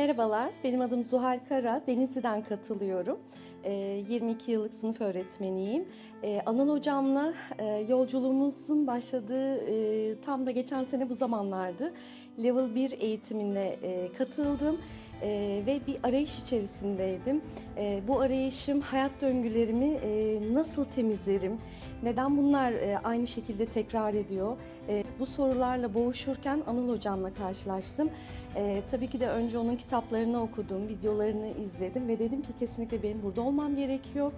Merhabalar, benim adım Zuhal Kara. Denizli'den katılıyorum. Ee, 22 yıllık sınıf öğretmeniyim. Ee, Anıl Hocam'la e, yolculuğumuzun başladığı e, tam da geçen sene bu zamanlardı. Level 1 eğitimine e, katıldım. Ee, ve bir arayış içerisindeydim. Ee, bu arayışım hayat döngülerimi nasıl temizlerim, neden bunlar e, aynı şekilde tekrar ediyor? E, bu sorularla boğuşurken Anıl Hocam'la karşılaştım. E, tabii ki de önce onun kitaplarını okudum, videolarını izledim ve dedim ki kesinlikle benim burada olmam gerekiyor.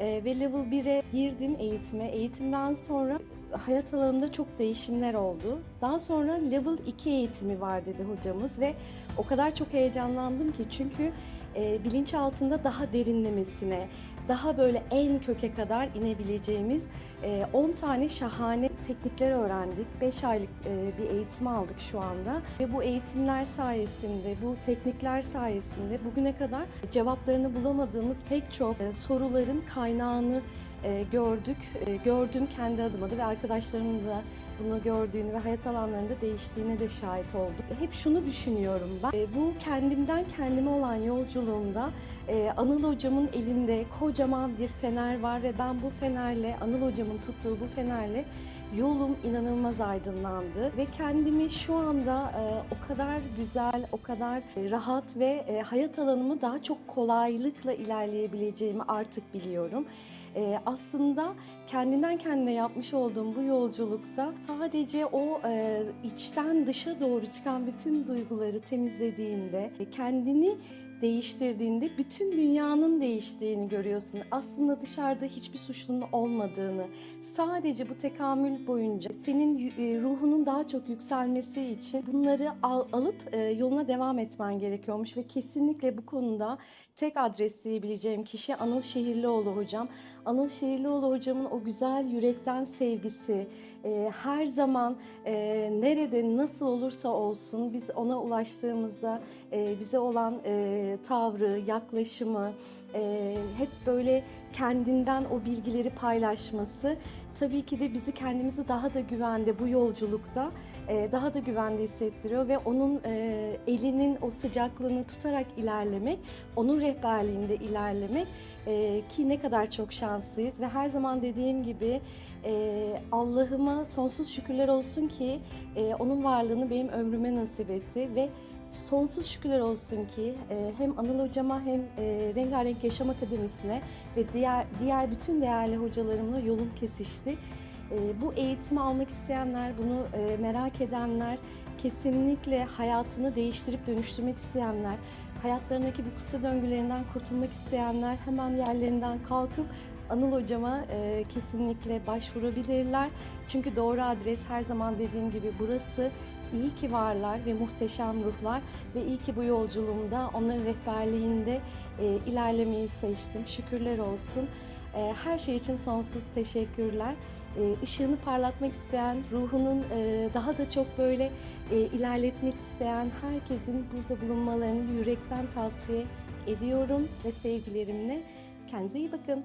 Ve Level 1'e girdim eğitime. Eğitimden sonra hayat alanında çok değişimler oldu. Daha sonra Level 2 eğitimi var dedi hocamız ve o kadar çok heyecanlandım ki çünkü e, bilinçaltında daha derinlemesine, daha böyle en köke kadar inebileceğimiz e, 10 tane şahane teknikler öğrendik. 5 aylık e, bir eğitim aldık şu anda ve bu eğitimler sayesinde, bu teknikler sayesinde bugüne kadar cevaplarını bulamadığımız pek çok e, soruların kaynağını e, gördük. E, gördüm kendi adıma da ve arkadaşlarımın da bunu gördüğünü ve hayat alanlarında değiştiğine de şahit olduk. Hep şunu düşünüyorum ben. e, bu kendimden kendime olan yolculuğumda e, Anıl hocamın elinde kocaman bir fener var ve ben bu fenerle, Anıl hocamın tuttuğu bu fenerle yolum inanılmaz aydınlandı ve kendimi şu anda e, o kadar güzel, o kadar rahat ve hayat alanımı daha çok kolaylıkla ilerleyebileceğimi artık biliyorum. E, aslında kendinden kendine yapmış olduğum bu yolculukta sadece o e, içten dışa doğru çıkan bütün duyguları temizlediğinde, kendini değiştirdiğinde bütün dünyanın değiştiğini görüyorsun. Aslında dışarıda hiçbir suçlunun olmadığını, sadece bu tekamül boyunca senin e, ruhunun daha çok yükselmesi için bunları al- alıp e, yoluna devam etmen gerekiyormuş ve kesinlikle bu konuda tek adres diyebileceğim kişi Anıl Şehirlioğlu hocam. Anıl Şehirlioğlu hocamın o güzel yürekten sevgisi, e, her zaman nerede nasıl olursa olsun biz ona ulaştığımızda bize olan e, tavrı, yaklaşımı, e, hep böyle kendinden o bilgileri paylaşması tabii ki de bizi kendimizi daha da güvende bu yolculukta e, daha da güvende hissettiriyor ve onun e, elinin o sıcaklığını tutarak ilerlemek, onun rehberliğinde ilerlemek e, ki ne kadar çok şanslıyız ve her zaman dediğim gibi e, Allah'ıma sonsuz şükürler olsun ki e, onun varlığını benim ömrüme nasip etti ve sonsuz şükürler olsun ki e, hem Anıl hocama hem e, Rengarenk Yaşam Akademisi'ne ve diğer diğer bütün değerli hocalarımla yolum kesişti. E, bu eğitimi almak isteyenler, bunu e, merak edenler, kesinlikle hayatını değiştirip dönüştürmek isteyenler, hayatlarındaki bu kısa döngülerinden kurtulmak isteyenler hemen yerlerinden kalkıp Anıl hocama e, kesinlikle başvurabilirler. Çünkü doğru adres her zaman dediğim gibi burası. İyi ki varlar ve muhteşem ruhlar ve iyi ki bu yolculuğumda onların rehberliğinde e, ilerlemeyi seçtim. Şükürler olsun. E, her şey için sonsuz teşekkürler. E, ışığını parlatmak isteyen, ruhunun e, daha da çok böyle e, ilerletmek isteyen herkesin burada bulunmalarını yürekten tavsiye ediyorum ve sevgilerimle kendinize iyi bakın.